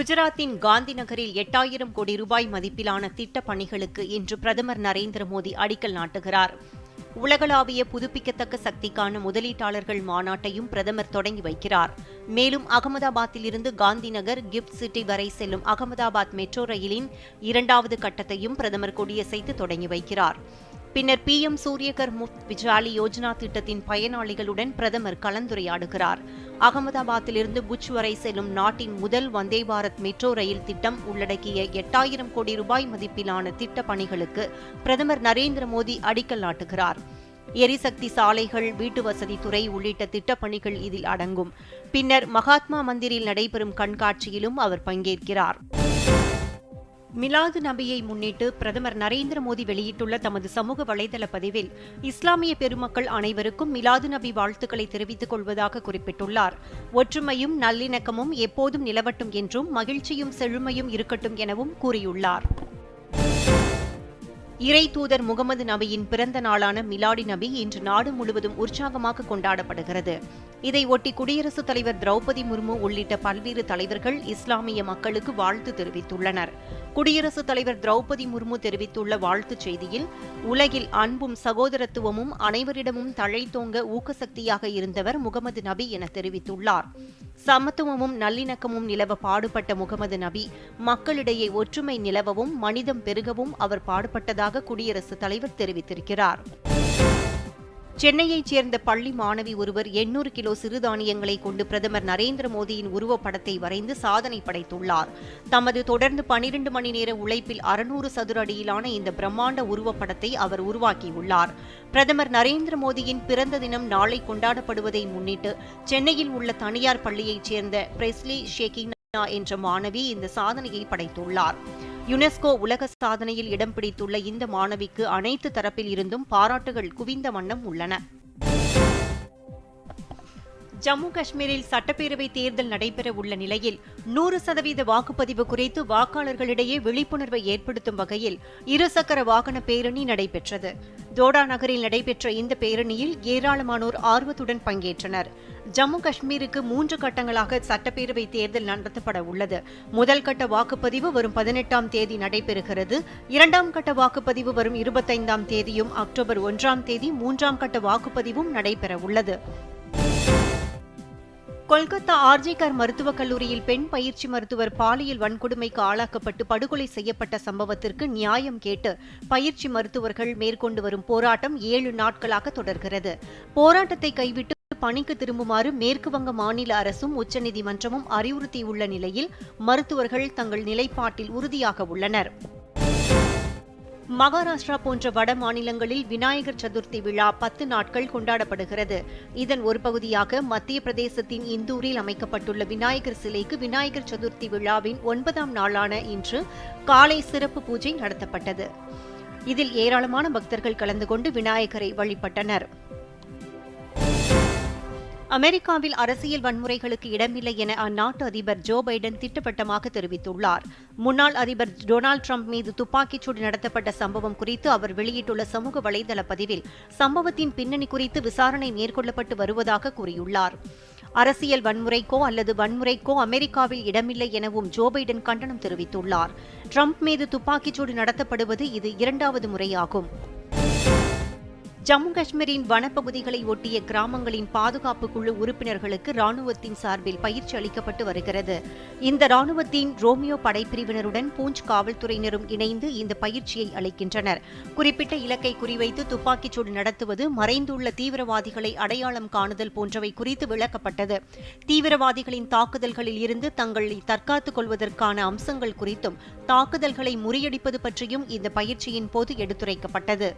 குஜராத்தின் காந்தி நகரில் எட்டாயிரம் கோடி ரூபாய் மதிப்பிலான திட்டப் பணிகளுக்கு இன்று பிரதமர் நரேந்திர மோடி அடிக்கல் நாட்டுகிறார். உலகளாவிய புதுப்பிக்கத்தக்க சக்திக்கான முதலீட்டாளர்கள் மாநாட்டையும் பிரதமர் தொடங்கி வைக்கிறார். மேலும் அகமதாபாத்தில் இருந்து காந்தி நகர் கிஃப்ட் சிட்டி வரை செல்லும் அகமதாபாத் மெட்ரோ ரயிலின் இரண்டாவது கட்டத்தையும் பிரதமர் கொடியசைத்து தொடங்கி வைக்கிறார். பின்னர் பி எம் சூரியகர் முஃப்த் விஜாலி யோஜனா திட்டத்தின் பயனாளிகளுடன் பிரதமர் கலந்துரையாடுகிறார். அகமதாபாத்திலிருந்து புஜ் வரை செல்லும் நாட்டின் முதல் வந்தே பாரத் மெட்ரோ ரயில் திட்டம் உள்ளடக்கிய எட்டாயிரம் கோடி ரூபாய் மதிப்பிலான திட்ட பணிகளுக்கு பிரதமர் நரேந்திர மோடி அடிக்கல் நாட்டுகிறார். எரிசக்தி சாலைகள் வீட்டு வசதித்துறை உள்ளிட்ட திட்டப்பணிகள் இதில் அடங்கும். பின்னர் மகாத்மா மந்திரில் நடைபெறும் கண்காட்சியிலும் அவர் பங்கேற்கிறார். மிலாது நபியை முன்னிட்டு பிரதமர் நரேந்திர மோடி வெளியிட்டுள்ள தமது சமூக வலைதள பதிவில் இஸ்லாமிய பெருமக்கள் அனைவருக்கும் மிலாது நபி வாழ்த்துக்களை தெரிவித்துக் கொள்வதாக குறிப்பிட்டுள்ளார். ஒற்றுமையும் நல்லிணக்கமும் எப்போதும் நிலவட்டும் என்றும் மகிழ்ச்சியும் செழுமையும் இருக்கட்டும் எனவும் கூறியுள்ளார். இறை தூதர் முகமது நபியின் பிறந்த நாளான மிலாடி நபி இன்று நாடு முழுவதும் உற்சாகமாக கொண்டாடப்படுகிறது. இதையொட்டி குடியரசுத் தலைவர் திரௌபதி முர்மு உள்ளிட்ட பல்வேறு தலைவர்கள் இஸ்லாமிய மக்களுக்கு வாழ்த்து தெரிவித்துள்ளனர். குடியரசுத் தலைவர் திரௌபதி முர்மு தெரிவித்துள்ள வாழ்த்துச் செய்தியில் உலகில் அன்பும் சகோதரத்துவமும் அனைவரிடமும் தழைத்தோங்க ஊக்கசக்தியாக இருந்தவர் முகமது நபி என தெரிவித்துள்ளார். சமத்துவமும் நல்லிணக்கமும் நிலவ பாடுபட்ட முகமது நபி மக்களிடையே ஒற்றுமை நிலவவும் மனிதம் பெருகவும் அவர் பாடுபட்டதாக குடியரசுத் தலைவர் தெரிவித்திருக்கிறார். சென்னையைச் சேர்ந்த பள்ளி மாணவி ஒருவர் எண்ணூறு கிலோ சிறுதானியங்களை கொண்டு பிரதமர் நரேந்திர மோடியின் உருவப்படத்தை வரைந்து சாதனை படைத்துள்ளார். தமது தொடர்ந்து பனிரண்டு மணி நேர உழைப்பில் அறுநூறு சதுர அடியிலான இந்த பிரம்மாண்ட உருவப்படத்தை அவர் உருவாக்கியுள்ளார். பிரதமர் நரேந்திர மோடியின் பிறந்த தினம் நாளை கொண்டாடப்படுவதை முன்னிட்டு சென்னையில் உள்ள தனியார் பள்ளியைச் சேர்ந்த பிரெஸ்லி ஷேகினா என்ற மாணவி இந்த சாதனையை படைத்துள்ளார். யுனெஸ்கோ உலக சாதனையில் இடம் பிடித்துள்ள இந்த மாணவிக்கு அனைத்து தரப்பில் இருந்தும் பாராட்டுகள் குவிந்த வண்ணம் உள்ளன. ஜம்மு காஷ்மீரில் சட்டப்பேரவை தேர்தல் நடைபெற உள்ள நிலையில் நூறு சதவீத வாக்குப்பதிவு குறித்து வாக்காளர்களிடையே விழிப்புணர்வை ஏற்படுத்தும் வகையில் இருசக்கர வாகன பேரணி நடைபெற்றது. தோடா நகரில் நடைபெற்ற இந்த பேரணியில் ஏராளமானோர் ஆர்வத்துடன் பங்கேற்றனர். ஜம்மு காஷ்மீருக்கு மூன்று கட்டங்களாக சட்டப்பேரவை தேர்தல் நடத்தப்பட உள்ளது. முதல் கட்ட வாக்குப்பதிவு வரும் பதினெட்டாம் தேதி நடைபெறுகிறது. இரண்டாம் கட்ட வாக்குப்பதிவு வரும் இருபத்தைந்தாம் தேதியும் அக்டோபர் ஒன்றாம் தேதி மூன்றாம் கட்ட வாக்குப்பதிவும் நடைபெற உள்ளது கொல்கத்தா ஆர்ஜேகர் மருத்துவக் கல்லூரியில் பெண் பயிற்சி மருத்துவர் பாலியல் வன்கொடுமைக்கு ஆளாக்கப்பட்டு படுகொலை செய்யப்பட்ட சம்பவத்திற்கு நியாயம் கேட்டு பயிற்சி மருத்துவர்கள் மேற்கொண்டு வரும் போராட்டம் ஏழு நாட்களாக தொடர்கிறது. போராட்டத்தை கைவிட்டு பணிக்கு திரும்புமாறு மேற்குவங்க மாநில அரசும் உச்சநீதிமன்றமும் அறிவுறுத்தியுள்ள நிலையில் மருத்துவர்கள் தங்கள் நிலைப்பாட்டில் உறுதியாக உள்ளனர். மகாராஷ்டிரா போன்ற வட மாநிலங்களில் விநாயகர் சதுர்த்தி விழா பத்து நாட்கள் கொண்டாடப்படுகிறது. இதன் ஒரு பகுதியாக மத்திய பிரதேசத்தின் இந்தூரில் அமைக்கப்பட்டுள்ள விநாயகர் சிலைக்கு விநாயகர் சதுர்த்தி விழாவின் ஒன்பதாம் நாளான இன்று காலை சிறப்பு பூஜை நடத்தப்பட்டது. இதில் ஏராளமான பக்தர்கள் கலந்து கொண்டு விநாயகரை வழிபட்டனர். அமெரிக்காவில் அரசியல் வன்முறைகளுக்கு இடமில்லை என அந்நாட்டு அதிபர் ஜோ பைடன் திட்டவட்டமாக தெரிவித்துள்ளார். முன்னாள் அதிபர் டொனால்டு ட்ரம்ப் மீது துப்பாக்கிச்சூடு நடத்தப்பட்ட சம்பவம் குறித்து அவர் வெளியிட்டுள்ள சமூக வலைதள பதிவில் சம்பவத்தின் பின்னணி குறித்து விசாரணை மேற்கொள்ளப்பட்டு வருவதாக கூறியுள்ளார். அரசியல் வன்முறைக்கோ அல்லது வன்முறைக்கோ அமெரிக்காவில் இடமில்லை எனவும் ஜோ பைடன் கண்டனம் தெரிவித்துள்ளார். ட்ரம்ப் மீது துப்பாக்கிச்சூடு நடத்தப்படுவது இது இரண்டாவது முறையாகும். ஜம்மு காஷ்மீரின் வனப்பகுதிகளை ஒட்டிய கிராமங்களின் பாதுகாப்பு குழு உறுப்பினர்களுக்கு ராணுவத்தின் சார்பில் பயிற்சி அளிக்கப்பட்டு வருகிறது. இந்த ராணுவத்தின் ரோமியோ படைப்பிரிவினருடன் பூஞ்ச் காவல்துறையினரும் இணைந்து இந்த பயிற்சியை அளிக்கின்றனர். குறிப்பிட்ட இலக்கை குறிவைத்து துப்பாக்கிச் சூடு நடத்துவது மறைந்துள்ள தீவிரவாதிகளை அடையாளம் காணுதல் போன்றவை குறித்து விளக்கப்பட்டது. தீவிரவாதிகளின் தாக்குதல்களில் இருந்து தங்களை தற்காத்துக் கொள்வதற்கான அம்சங்கள் குறித்தும் தாக்குதல்களை முறியடிப்பது பற்றியும் இந்த பயிற்சியின் போது எடுத்துரைக்கப்பட்டது.